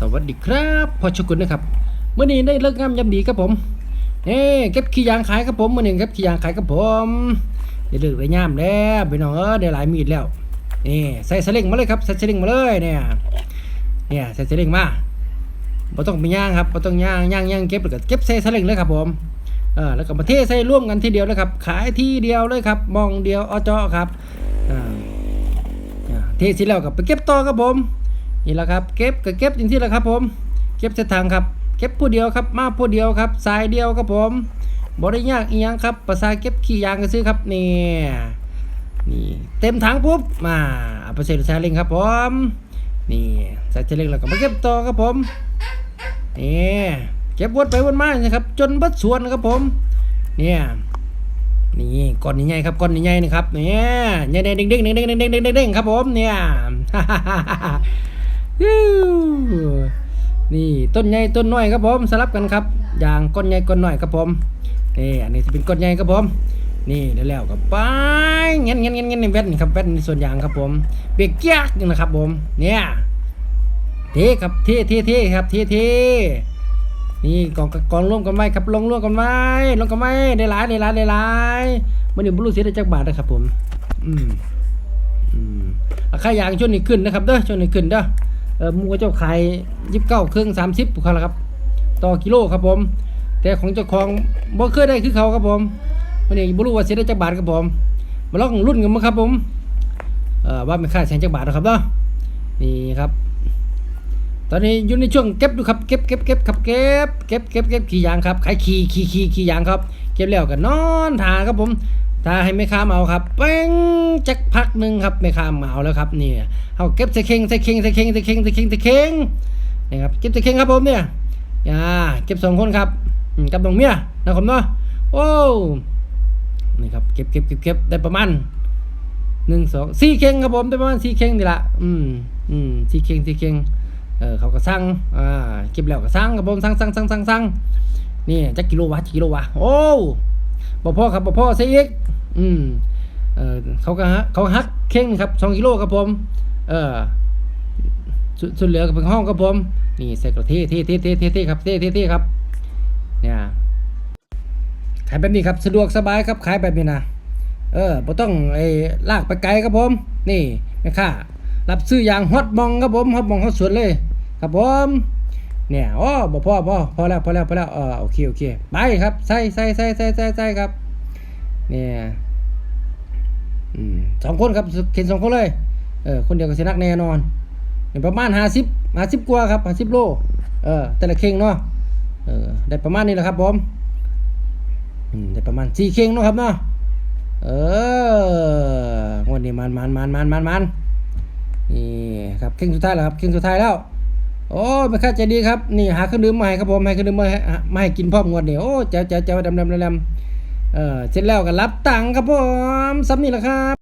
สวัสดีครับพ่อชกุลนะครับเมื่อนี้ได้เลิกงามยามดีครับผมเอ้เก็บขี้ยางขายครับผมเมื่อนี้เก็บขี้ยางขายครับผมได้เลิกได้ยามแล้วไปน้องเออได้หลายมีดแล้วนี่ใส่สลิงมาเลยครับใส่สลิงมาเลยเนี่ยเนี่ยใส่สลิงมาบ่ต้องไปย่างครับบ่ต้องย่างย่างย่างเก็บแล้วก็เก็บใส่สลิงเลยครับผมเออแล้วก็มาเทใส่ร่วมกันทีเดียวเลยครับ ขายที่เดียวเลยครับ มองเดียวอจอครับเทเสร็จแล้วก็ไปเก็บต่อครับผม นี่แหละครับเก็บก็เก็บอย่างที่แหละครับ ผม เก็บเส้นทางครับ เก็บผู้เดียวครับมาผู้เดียวครับสายเดียวครับผมบริยากอียังครับภาษาเก็บขี้ยางกันซื้อครับนี่นี่เต็มถังปุ๊บมาเอาไปใส่รถซาเล้งครับผมนี่ใส่ซาเล้งแล้วก็มาเก็บต่อครับผมนี่เก็บวนไปวนมานะครับ จนบัดสวนครับผม เนี่ยนี่ก้อนใหญ่ครับก้อนใหญ่นะครับเนี่ยใหญ่ๆเด้งเด้งเด้งเด้งเด้งเด้งครับผมเนี่ย นี่ต้นใหญ่ต้นน้อยครับผมสลับกันครับอย่างก้นใหญ่ก้นน้อยครับผมนี่อันนี้จะเป็นก้นใหญ่ครับผมนี่แล้วกับไปเงี้ยเงี้ยเงี้ยเงี้ยแว่นครับแว่นส่วนยางครับผมเบรกยากนี่นะครับผมเนี่ยเทครับเทเทเทครับเทเทนี่กองกองร่วมกันไว้ครับลงร่วมกันไว้ลงกันไว้ได้หลายได้หลายได้หลายมันนี่บรูเสียได้จักบาทนะครับผมอืมอืมราคายางช่วงนี้ขึ้นนะครับเด้อช่วงนี้ขึ้นเด้อ เออมูเจ้าขายยิบเก้าเครื่องสามสิบครับครับ ต่อกิโลครับผม แต่ของเจ้าของบ่เคยได้คือเขาครับผมวันนี้บ่รู้ว่าเสียได้จักบาทครับผม มาลองรุ่นกันมั้งครับผมเออว่าไม่ค่าแสนจักบาทนะครับเนาะนี่ครับ ตอนนี้อยู่ในช่วงเก็บดูครับเก็บเก็บเก็บครับเก็บเก็บเก็บเก็บขี่ยางครับขายขี่ขี่ขี่ขี่ยางครับ เก็บแล้วก็นอนทาครับผมทาให้แม่ค้ามเอาครับเป้งจักพักหนึ่งครับแม่ค้ามาเอาแล้วครับนี่เอาเก็บใส่เข่งใส่เข่งใส่เข่งใส่เข่งใส่เข่งใส่เข่งนี่ครับเก็บใส่เข่งครับผมเนี่ยอ่าเก็บสองคนครับอืมกับน้องเมียนะครับเนาะโอ้นี่ครับเก็บเก็บเก็บเก็บได้ประมาณหนึ่งสองสี่เข่งครับผมได้ประมาณสี่เข่งนี่ละอืมอืมสี่เข่งสี่เข่งเออเขาก็สั่งอ่าเก็บแล้วก็สั่งครับผมสั่งสั่งสั่งสั่งสั่งนี่จักกิโลวะจักกิโลวะโอ้บ่พ่อครับบ่พ่อซะอีก อืมเออเขาก็ฮะเขาฮักเข่งครับสองกิโลครับผม เออสส่วนเหลือก็เป็นห้องครับผมนี่ใส่กระเทเทเทเทเทเทครับเทเทเทครับเนี่ยขายแบบนี้ครับสะดวกสบายครับขายแบบนี้นะเออบ่ต้องไอ้ลากไปไกลครับผม นี่แม่ค้ารับซื้ออย่างฮอตมองครับผมฮอตมองฮอตสวนเลย ครับผมเนี่ยอ๋อบ่พอพอพอแล้วพอแล้วพอแล้วเออโอเคโอเคไปครับใส่ใส่ใส่ใส่ใส่ใส่ครับเนี่ย สองคนครับเข็นสองคนเลยเออคนเดียวก็ชนักแน่นอนประมาณห้าสิบห้าสิบกว่าครับห้าสิบโลเออแต่ละเข่งเนาะเออได้ประมาณนี้แหละครับผมได้ประมาณสี่เข่งเนาะครับเนาะเอองวดนี้มันมันมันมันมันมันนี่ครับเคร่งสุดท้ายแล้วครับเคร่งสุดท้ายแล้วโอ้ไม่ค่าใจดีครับนี่หาเครื่องดื่มมาให้ครับผมให้เครื่องดื่มมาให้มาให้กินพร้อมงวดนี่โอ้เจ้าเจ้าเจ้าดำดำดำดำ เออเสร็จแล้วก็รับตังค์ครับผมสำนี่ละครับ